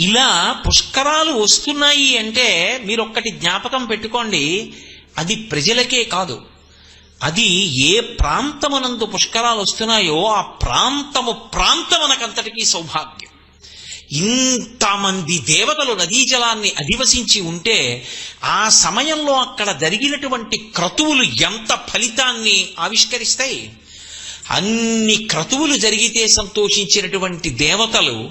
ఇలా పుష్కరాలు వస్తున్నాయి అంటే మీరు ఒక్కటి జ్ఞాపకం పెట్టుకోండి. అది ప్రజలకే కాదు. అది ఏ ప్రాంతమునందు పుష్కరాలు వస్తున్నాయో ఆ ప్రాంతము ప్రాంతమునకంతటికీ సౌభాగ్యం. ఇంతమంది దేవతలు నదీ జలాన్ని అధివసించి ఉంటే ఆ సమయంలో అక్కడ జరిగినటువంటి క్రతువులు ఎంత ఫలితాన్ని ఆవిష్కరిస్తాయి? అన్ని క్రతువులు జరిగితే సంతోషించినటువంటి దేవతలు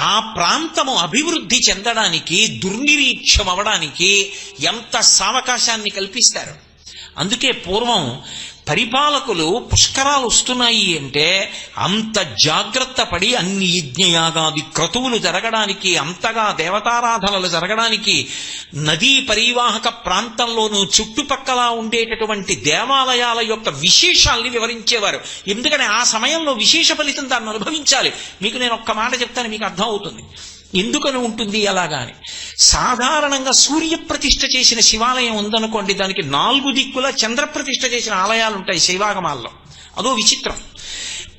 ఆ ప్రాంతము అభివృద్ధి చెందడానికి దుర్నిరీక్షం అవడానికి ఎంత సావకాశాన్ని కల్పిస్తారు? అందుకే పూర్వం పరిపాలకులు పుష్కరాలు వస్తున్నాయి అంటే అంత జాగ్రత్త పడి అన్ని యజ్ఞయాగాది క్రతువులు జరగడానికి అంతగా దేవతారాధనలు జరగడానికి నదీ పరివాహక ప్రాంతంలోనూ చుట్టుపక్కల ఉండేటటువంటి దేవాలయాల యొక్క విశేషాల్ని వివరించేవారు. ఎందుకంటే ఆ సమయంలో విశేష ఫలితం దాన్ని అనుభవించాలి. మీకు నేను ఒక్క మాట చెప్తాను మీకు అర్థం అవుతుంది. ఎందుకని ఉంటుంది అలాగా అని. సాధారణంగా సూర్యప్రతిష్ఠ చేసిన శివాలయం ఉందనుకోండి దానికి నాలుగు దిక్కుల చంద్రప్రతిష్ఠ చేసిన ఆలయాలు ఉంటాయి శైవాగమాల్లో. అదో విచిత్రం.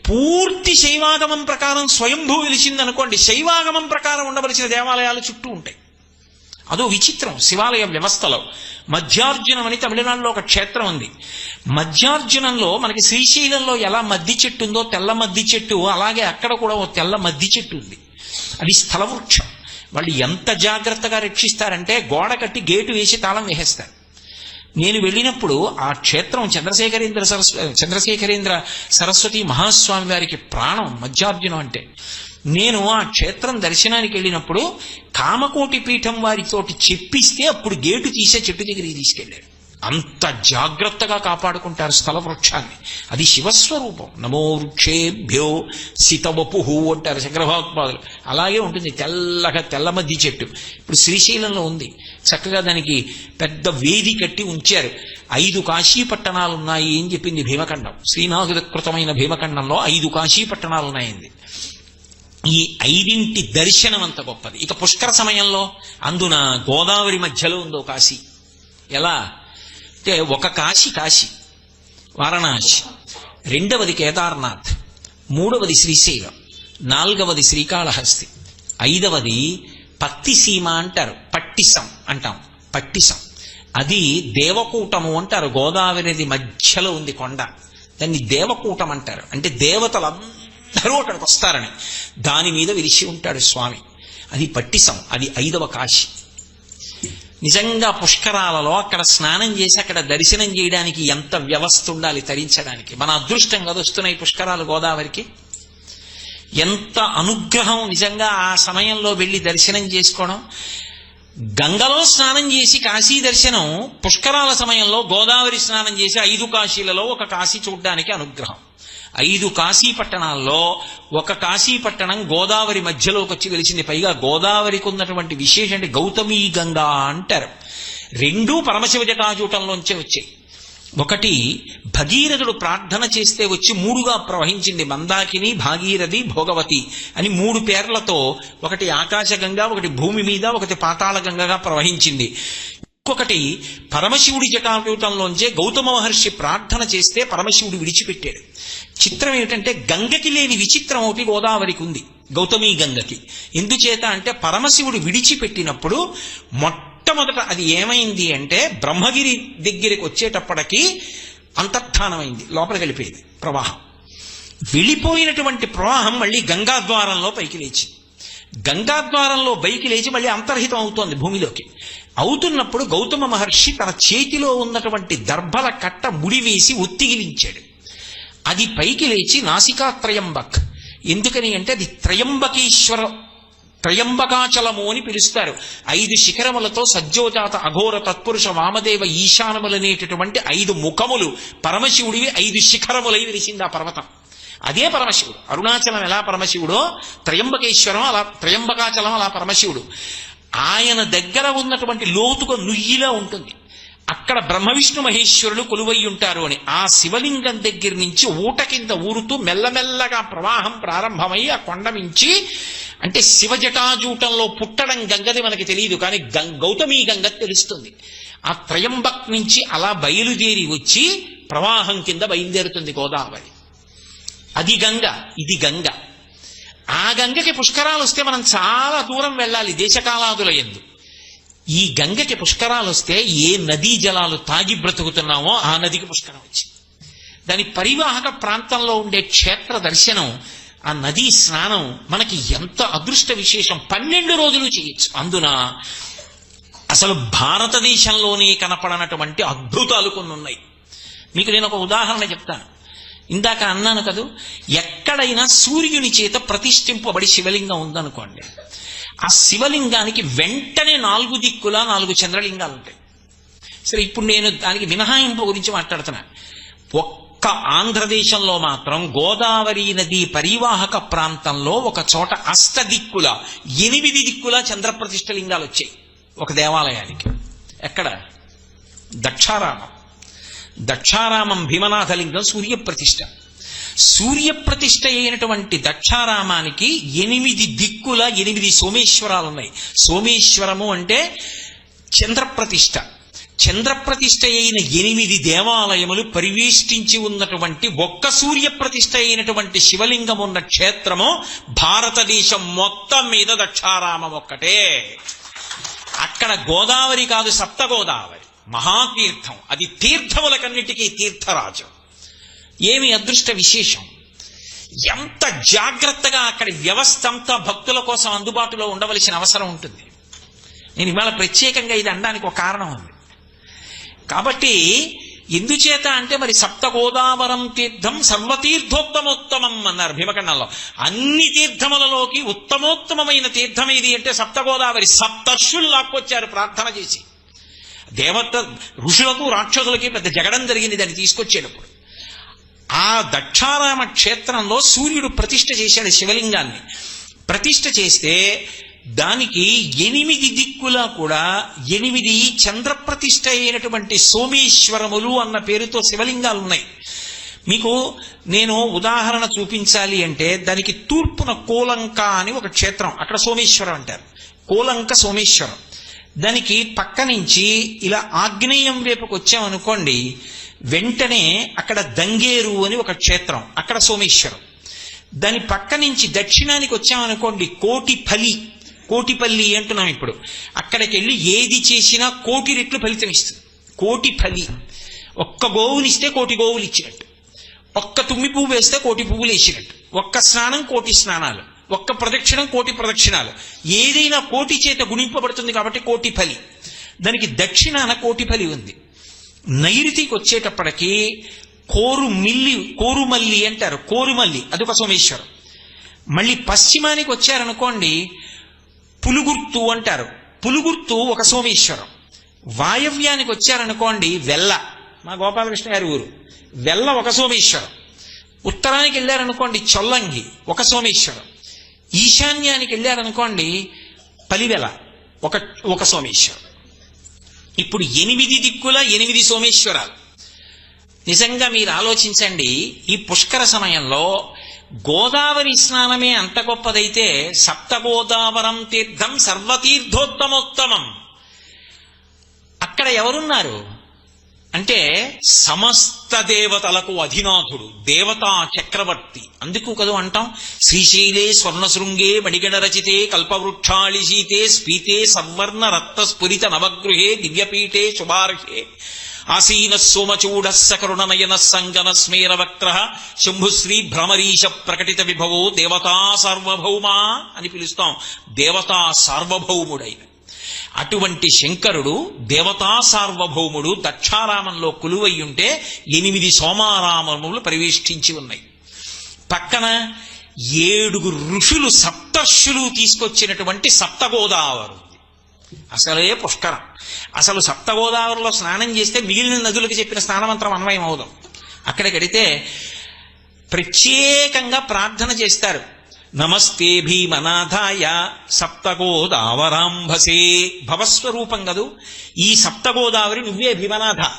పూర్తి శైవాగమం ప్రకారం స్వయంభూ వెలిచిందనుకోండి శైవాగమం ప్రకారం ఉండవలసిన దేవాలయాలు చుట్టూ ఉంటాయి. అదో విచిత్రం శివాలయ వ్యవస్థలో. మధ్యార్జునం అని తమిళనాడులో ఒక క్షేత్రం ఉంది. మధ్యార్జునంలో మనకి శ్రీశైలంలో ఎలా మద్ది చెట్టు ఉందో తెల్ల మద్ది చెట్టు అలాగే అక్కడ కూడా ఓ తెల్ల మద్ది చెట్టు ఉంది. అది స్థలవృక్షం. వాళ్ళు ఎంత జాగ్రత్తగా రక్షిస్తారంటే గోడ కట్టి గేటు వేసి తాళం వేసేస్తారు. నేను వెళ్ళినప్పుడు ఆ క్షేత్రం చంద్రశేఖరేంద్ర సరస్వ చంద్రశేఖరేంద్ర సరస్వతి మహాస్వామి వారికి ప్రాణం మధ్యార్జునం అంటే. నేను ఆ క్షేత్రం దర్శనానికి వెళ్ళినప్పుడు కామకోటి పీఠం వారితోటి చెప్పిస్తే అప్పుడు గేటు తీసే చెట్టు దగ్గరికి తీసుకెళ్ళాడు. అంత జాగ్రత్తగా కాపాడుకుంటారు స్థల వృక్షాన్ని. అది శివస్వరూపం. నమో వృక్షేభ్యో సితవపుహు అంటారు శంకరభగవత్పాదులు అలాగే ఉంటుంది తెల్లగా తెల్లమద్ది చెట్టు. ఇప్పుడు శ్రీశైలంలో ఉంది. చక్కగా దానికి పెద్ద వేది కట్టి ఉంచారు. ఐదు కాశీ పట్టణాలు ఉన్నాయి అని చెప్పింది భీమఖండం. శ్రీనాథుకృతమైన భీమఖండంలో ఐదు కాశీ పట్టణాలు ఉన్నాయండి ఈ ఐదింటి దర్శనం అంత గొప్పది. ఇక పుష్కర సమయంలో అందున గోదావరి మధ్యలో ఉందో కాశీ. ఎలా? అంటే ఒక కాశీ కాశీ. వారణాసి. రెండవది కేదార్నాథ్. మూడవది శ్రీశైలం. నాలుగవది శ్రీకాళహస్తి. ఐదవది పత్తిసీమ అంటారు. పట్టిసం అంటాం. పట్టిసం. అది దేవకూటము అంటారు. గోదావరి నది మధ్యలో ఉంది కొండ. దాన్ని దేవకూటం అంటారు. అంటే దేవతలందరూ అక్కడికి వస్తారని. దాని మీద విరిచి ఉంటాడు స్వామి. అది పట్టిసం అది ఐదవ కాశీ. నిజంగా పుష్కరాలలో అక్కడ స్నానం చేసి అక్కడ దర్శనం చేయడానికి ఎంత వ్యవస్థ ఉండాలి తరించడానికి? మన అదృష్టం కదా వస్తున్నాయి పుష్కరాలు గోదావరికి. ఎంత అనుగ్రహం నిజంగా ఆ సమయంలో వెళ్ళి దర్శనం చేసుకోవడం. గంగలో స్నానం చేసి కాశీ దర్శనం పుష్కరాల సమయంలో గోదావరి స్నానం చేసి ఐదు కాశీలలో ఒక కాశీ చూడడానికి అనుగ్రహం. ఐదు కాశీ పట్టణాల్లో ఒక కాశీ పట్టణం గోదావరి మధ్యలోకి వచ్చి వెలిచింది. పైగా గోదావరికి ఉన్నటువంటి విశేషం అంటే గౌతమీ గంగా అంటారు. రెండూ పరమశివ జటాజూటంలోంచే వచ్చాయి ఒకటి భగీరథుడు ప్రార్థన చేస్తే వచ్చి మూడుగా ప్రవహించింది మందాకిని భాగీరథి భోగవతి అని మూడు పేర్లతో ఒకటి ఆకాశగంగా ఒకటి భూమి మీద ఒకటి పాతాళ గంగగా ప్రవహించింది. ఇంకొకటి పరమశివుడి జటాపీఠంలోంచే గౌతమ మహర్షి ప్రార్థన చేస్తే పరమశివుడు విడిచిపెట్టాడు. చిత్రం ఏమిటంటే గంగకి లేని విచిత్రం ఒకటి గోదావరికి ఉంది గౌతమీ గంగకి. ఎందుచేత అంటే పరమశివుడు విడిచిపెట్టినప్పుడు మొట్టమొదట అది ఏమైంది అంటే బ్రహ్మగిరి దగ్గరికి వచ్చేటప్పటికి అంతర్థానమైంది లోపలికి వెళ్ళిపోయింది ప్రవాహం. వెళ్ళిపోయినటువంటి ప్రవాహం మళ్ళీ గంగాద్వారంలో పైకి లేచింది గంగాద్వారంలో పైకి లేచి మళ్ళీ అంతర్హితం అవుతోంది భూమిలోకి. అవుతున్నప్పుడు గౌతమ మహర్షి తన చేతిలో ఉన్నటువంటి దర్భల కట్ట ముడివేసి ఒత్తిగిలించాడు అది పైకి లేచి నాసికా త్రయంబక్. ఎందుకని అంటే అది త్రయంబకేశ్వర త్రయంబకాచలము అని పిలుస్తారు. ఐదు శిఖరములతో సజ్జోజాత అఘోర తత్పురుష వామదేవ ఈశానములనేటటువంటి ఐదు ముఖములు పరమశివుడివి ఐదు శిఖరములై విరిసింది ఆ పర్వతం. అదే పరమశివుడు. అరుణాచలం ఎలా పరమశివుడో? త్రయంబకేశ్వరం అలా త్రయంబకాచలం అలా పరమశివుడు. ఆయన దగ్గర ఉన్నటువంటి లోతుగా నుయ్యిలా ఉంటుంది. అక్కడ బ్రహ్మ విష్ణు మహేశ్వరులు కొలువై ఉంటారు అని ఆ శివలింగం దగ్గర నుంచి ఊట కింద ఊరుతూ మెల్లమెల్లగా ప్రవాహం ప్రారంభమై ఆ కొండ మించి అంటే శివ జటాజూటంలో పుట్టడం గంగది మనకి తెలియదు కానీ గం గౌతమీ గంగ తెలుస్తుంది. ఆ త్రయంబక్ నుంచి అలా బయలుదేరి వచ్చి ప్రవాహం కింద బయలుదేరుతుంది గోదావరి. అది గంగ ఇది గంగ. ఆ గంగకి పుష్కరాలు వస్తే మనం చాలా దూరం వెళ్ళాలి దేశకాలాదుల ఎందు. ఈ గంగకి పుష్కరాలు వస్తే ఏ నదీ జలాలు తాగి బ్రతుకుతున్నామో ఆ నదికి పుష్కరం వచ్చింది. దాని పరివాహక ప్రాంతంలో ఉండే క్షేత్ర దర్శనం ఆ నదీ స్నానం మనకి ఎంత అదృష్ట విశేషం. పన్నెండు రోజులు చేయొచ్చు. అందున అసలు భారతదేశంలోనే కనపడనటువంటి అద్భుతాలు కొన్ని ఉన్నాయి. మీకు నేను ఒక ఉదాహరణ చెప్తాను. ఇందాక అన్నాను కదూ ఎక్కడైనా సూర్యుని చేత ప్రతిష్ఠింపబడి శివలింగం ఉందనుకోండి ఆ శివలింగానికి వెంటనే నాలుగు దిక్కులా నాలుగు చంద్రలింగాలు ఉంటాయి. సరే ఇప్పుడు నేను దానికి మినహాయింపు గురించి మాట్లాడుతున్నా. ఒక్క ఆంధ్రదేశంలో మాత్రం గోదావరి నది పరివాహక ప్రాంతంలో ఒక చోట అష్టదిక్కుల ఎనిమిది దిక్కుల చంద్రప్రతిష్ఠ లింగాలు వచ్చాయి. ఒక దేవాలయానికి. ఎక్కడ? దక్షారామం. దక్షారామం భీమనాథలింగం సూర్యప్రతిష్ఠ. సూర్యప్రతిష్ఠ అయినటువంటి దక్షారామానికి ఎనిమిది దిక్కుల ఎనిమిది సోమేశ్వరాలు ఉన్నాయి సోమేశ్వరము అంటే చంద్రప్రతిష్ఠ. చంద్రప్రతిష్ఠ అయిన ఎనిమిది దేవాలయములు పరివేష్టించి ఉన్నటువంటి ఒక్క సూర్యప్రతిష్ఠ అయినటువంటి శివలింగం ఉన్న క్షేత్రము భారతదేశం మొత్తం మీద దక్షారామం ఒక్కటే. అక్కడ గోదావరి కాదు సప్త గోదావరి. మహాతీర్థం. అది తీర్థములకన్నిటికీ తీర్థరాజు. ఏమి అదృష్ట విశేషం? ఎంత జాగ్రత్తగా అక్కడి వ్యవస్థ అంతా భక్తుల కోసం అందుబాటులో ఉండవలసిన అవసరం ఉంటుంది. నేను ఇవాళ ప్రత్యేకంగా ఇది అనడానికి ఒక కారణం ఉంది. కాబట్టి ఎందుచేత అంటే మరి సప్త గోదావరం తీర్థం సర్వతీర్థోత్తమోత్తమం అన్నారు భీమకండంలో అన్ని తీర్థములలోకి ఉత్తమోత్తమమైన తీర్థం ఏది అంటే సప్త గోదావరి సప్తర్షులు లాక్కొచ్చారు ప్రార్థన చేసి. దేవత ఋషులకు రాక్షసులకి పెద్ద జగడం జరిగింది దాన్ని తీసుకొచ్చేటప్పుడు. ఆ దక్షారామ క్షేత్రంలో సూర్యుడు ప్రతిష్ఠ చేశాడు శివలింగాన్ని. ప్రతిష్ఠ చేస్తే దానికి ఎనిమిది దిక్కులా కూడా ఎనిమిది చంద్రప్రతిష్ఠ అయినటువంటి సోమేశ్వరములు అన్న పేరుతో శివలింగాలు ఉన్నాయి మీకు నేను ఉదాహరణ చూపించాలి అంటే దానికి తూర్పున కోలంక అని ఒక క్షేత్రం అక్కడ సోమేశ్వరం అంటారు. కోలంక సోమేశ్వరం. దానికి పక్క నుంచి ఇలా ఆగ్నేయం వైపుకు వచ్చామనుకోండి వెంటనే అక్కడ దంగేరు అని ఒక క్షేత్రం అక్కడ సోమేశ్వరం. దాని పక్క నుంచి దక్షిణానికి వచ్చామనుకోండి కోటిపల్లి. కోటిపల్లి అంటున్నాం ఇప్పుడు. అక్కడికి వెళ్ళి ఏది చేసినా కోటి రెట్లు ఫలితం ఇస్తుంది. కోటిపల్లి. ఒక్క గోవునిస్తే కోటి గోవులు ఇచ్చినట్టు. ఒక్క తుమ్మి పువ్వు వేస్తే కోటి పువ్వులు వేసినట్టు. ఒక్క స్నానం కోటి స్నానాలు. ఒక్క ప్రదక్షిణం కోటి ప్రదక్షిణాలు. ఏదైనా కోటి చేత గుణింపబడుతుంది కాబట్టి కోటి ఫలి. దానికి దక్షిణాన కోటి ఫలి ఉంది. నైరుతికి వచ్చేటప్పటికి కోరు మిల్లి కోరుమల్లి అంటారు. కోరుమల్లి అదొక సోమేశ్వరం. మళ్ళీ పశ్చిమానికి వచ్చారనుకోండి పులుగుర్తు అంటారు. పులుగుర్తు ఒక సోమేశ్వరం. వాయవ్యానికి వచ్చారనుకోండి వెల్ల. మా గోపాలకృష్ణ గారి ఊరు. వెల్ల ఒక సోమేశ్వరం. ఉత్తరానికి వెళ్ళారనుకోండి చొల్లంగి ఒక సోమేశ్వరం. ఈశాన్యానికి వెళ్ళారనుకోండి పలివెల ఒక ఒక సోమేశ్వరం. ఇప్పుడు ఎనిమిది దిక్కుల ఎనిమిది సోమేశ్వరాలు. నిజంగా మీరు ఆలోచించండి ఈ పుష్కర సమయంలో గోదావరి స్నానమే అంత గొప్పదైతే సప్తగోదావరం తీర్థం సర్వతీర్థోత్తమోత్తమం. అక్కడ ఎవరున్నారు? అంటే సమస్త దేవతలకు అధినాథుడు దేవతా చక్రవర్తి. అందుకు కదా అంటాం శ్రీశైలే స్వర్ణశృంగే మణిగణ రచితే కల్పవృక్షాళిశీతే స్ఫీతే స్పీతే సవర్ణ రక్త స్ఫురిత నవగృహే దివ్యపీఠే శుభార్హే. ఆసీన సోమచూడ సకరుణనయన సంగన స్మేర వక్ర శంభుశ్రీ భ్రమరీశ ప్రకటిత విభవో దేవతా సార్వభౌమా అని పిలుస్తాం. దేవతా సార్వభౌముడైన. అటువంటి శంకరుడు దేవతా సార్వభౌముడు దక్షారామంలో కులువయ్యుంటే ఎనిమిది సోమారామములు ప్రవేశించి ఉన్నాయి. పక్కన ఏడుగురు ఋషులు సప్తర్షులు తీసుకొచ్చినటువంటి సప్తగోదావరు అసలే పుష్కరం. అసలు సప్తగోదావరిలో స్నానం చేస్తే మిగిలిన నదులకు చెప్పిన స్నానమంత్రం అన్వయం అవుదాం. అక్కడికడితే ప్రత్యేకంగా ప్రార్థన చేస్తారు. నమస్తే భీమనాథాయ సప్తగోదావరాంభసే. భవస్వరూపం కదూ? ఈ సప్తగోదావరి నువ్వే భీమనాథ.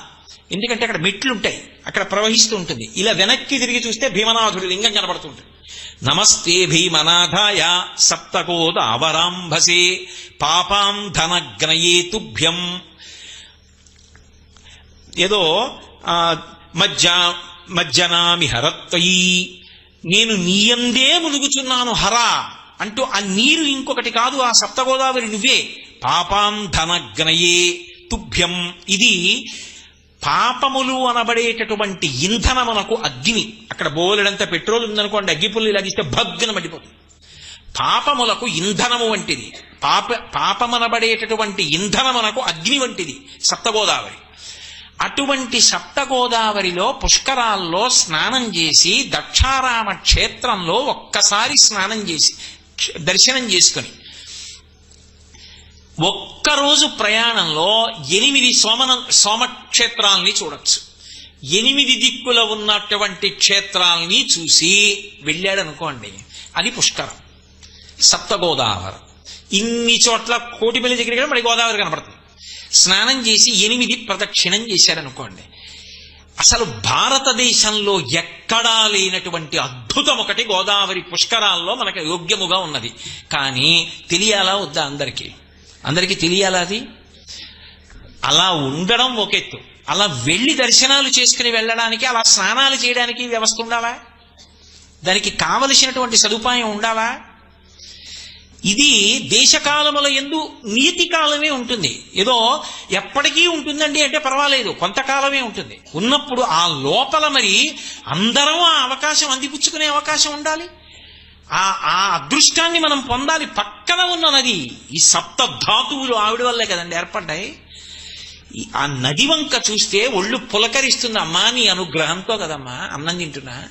ఎందుకంటే అక్కడ మెట్లుంటాయి. అక్కడ ప్రవహిస్తూ ఉంటుంది. ఇలా వెనక్కి తిరిగి చూస్తే భీమనాథుడి లింగం కనబడుతుంటుంది నమస్తే భీమనాథాయ సప్తగోదావరాంభసే. పాపాం ధనగ్నయేతుభ్యం ఏదో మజ్జ మజ్జనామి హరత్వయీ నేను నీయందే మునుగుచున్నాను హరా! అంటూ ఆ నీరు ఇంకొకటి కాదు ఆ సప్తగోదావరి నువ్వే. పాపాంధనగ్నయే తుభ్యం. ఇది పాపములు అనబడేటటువంటి ఇంధనమునకు అగ్ని. అక్కడ బోలెడంత పెట్రోల్ ఉందనుకోండి అగ్గిపుల్లి లాగిస్తే భగ్గున పడిపోతుంది. పాపములకు ఇంధనము వంటిది. పాప పాపమనబడేటటువంటి ఇంధనమునకు అగ్ని వంటిది సప్తగోదావరి. అటువంటి సప్తగోదావరిలో పుష్కరాల్లో స్నానం చేసి దక్షారామ క్షేత్రంలో ఒక్కసారి స్నానం చేసి దర్శనం చేసుకొని ఒక్కరోజు ప్రయాణంలో ఎనిమిది సోమన సోమక్షేత్రాల్ని చూడొచ్చు. ఎనిమిది దిక్కుల ఉన్నటువంటి క్షేత్రాల్ని చూసి వెళ్ళాడనుకోండి అది పుష్కరం. సప్తగోదావరి. ఇన్ని చోట్ల కోటిపల్లి దగ్గర కూడా మరి గోదావరి కనపడుతుంది. స్నానం చేసి ఎనిమిది ప్రదక్షిణం చేశారనుకోండి. అసలు భారతదేశంలో ఎక్కడా లేనటువంటి అద్భుతం ఒకటి గోదావరి పుష్కరాల్లో మనకు యోగ్యముగా ఉన్నది. కానీ తెలియాలా వద్దా అందరికీ? అందరికీ తెలియాలా అది? అలా ఉండడం ఒక ఎత్తు. అలా వెళ్ళి దర్శనాలు చేసుకుని వెళ్ళడానికి అలా స్నానాలు చేయడానికి వ్యవస్థ ఉండాలా? దానికి కావలసినటువంటి సదుపాయం ఉండాలా? ఇది దేశకాలముల ఎందు నీతి కాలమే ఉంటుంది. ఏదో ఎప్పటికీ ఉంటుందండి అంటే పర్వాలేదు కొంతకాలమే ఉంటుంది. ఉన్నప్పుడు ఆ లోపల మరి అందరం ఆ అవకాశం అందిపుచ్చుకునే అవకాశం ఉండాలి. ఆ ఆ అదృష్టాన్ని మనం పొందాలి. పక్కన ఉన్న నది ఈ సప్త ధాతువులు ఆవిడ వల్లే కదండి ఏర్పడ్డాయి. ఆ నది వంక చూస్తే ఒళ్ళు పులకరిస్తుంది అమ్మా నీ అనుగ్రహంతో కదమ్మా అన్నం తింటున్నా.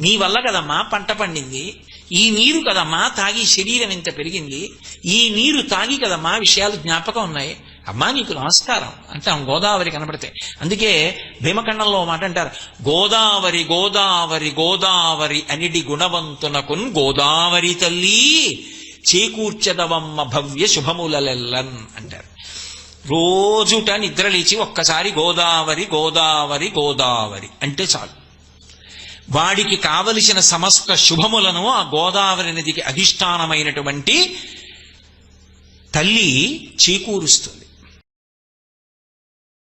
నీ వల్ల కదమ్మా పంట పండింది. ఈ నీరు కదమ్మా తాగి శరీరం ఇంత పెరిగింది? ఈ నీరు తాగి కదమ్మా విషయాలు జ్ఞాపకం ఉన్నాయి. అమ్మా నీకు నమస్కారం అంటాం గోదావరి కనబడితే అందుకే భీమఖండంలో మాట అంటారు. గోదావరి గోదావరి గోదావరి అనిడి గుణవంతునకున్ గోదావరి తల్లి చేకూర్చదవమ్మ భవ్య శుభములలెల్లన్ అంటారు. రోజుట నిద్రలేచి ఒక్కసారి గోదావరి గోదావరి గోదావరి అంటే చాలు. వాడికి కావలసిన సమస్త శుభములను ఆ గోదావరి నదికి అధిష్టానమైనటువంటి తల్లి చేకూరుస్తుంది.